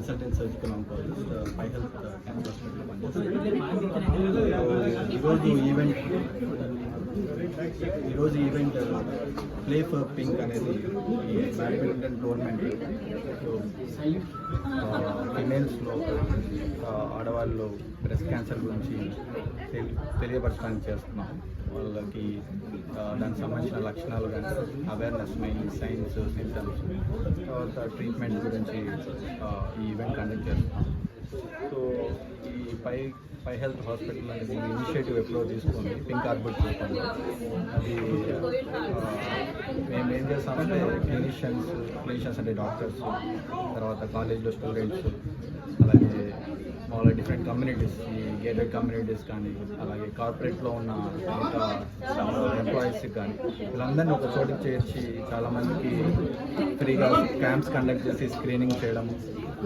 Consultant surgical oncologist Pi health cancer హాస్పిటల్లో పనిచేస్తాను ఈరోజు ఈవెంట్ ఈరోజు ఈవెంట్ ప్లే ఫర్ పింక్ అనేది బ్యాడ్మింటన్ టోర్నమెంట్ ఫిమేల్స్లో ఆడవాళ్ళు బ్రెస్ట్ క్యాన్సర్ గురించి తెలియపరచడానికి చేస్తున్నాం. వాళ్ళకి uh, దానికి సంబంధించిన లక్షణాలు కానీ అవేర్నెస్ మెయిన్ సైన్స్ సిమ్టమ్స్ తర్వాత ట్రీట్మెంట్ గురించి uh, ఈ ఈవెంట్ కండక్ట్ చేస్తున్నాం. సో పై పై హెల్త్ హాస్పిటల్ అనేది ఇనిషియేటివ్ ఎప్పుడో తీసుకుంది పింక్ ఆర్బర్ చూపండి అది మేము ఏం చేస్తామంటే క్లినిషియన్స్ క్లినిషియన్స్ అంటే డాక్టర్స్ తర్వాత కాలేజ్లో స్టూడెంట్స్ అలాగే వాళ్ళ డిఫరెంట్ కమ్యూనిటీస్ ఈ గేటెడ్ కమ్యూనిటీస్ కానీ అలాగే కార్పొరేట్లో ఉన్న ఇంకా ఎంప్లాయీస్ కానీ వీళ్ళందరినీ ఒక చోటు చేర్చి చాలామందికి ఫ్రీగా క్యాంప్స్ కండక్ట్ చేసి స్క్రీనింగ్ చేయడం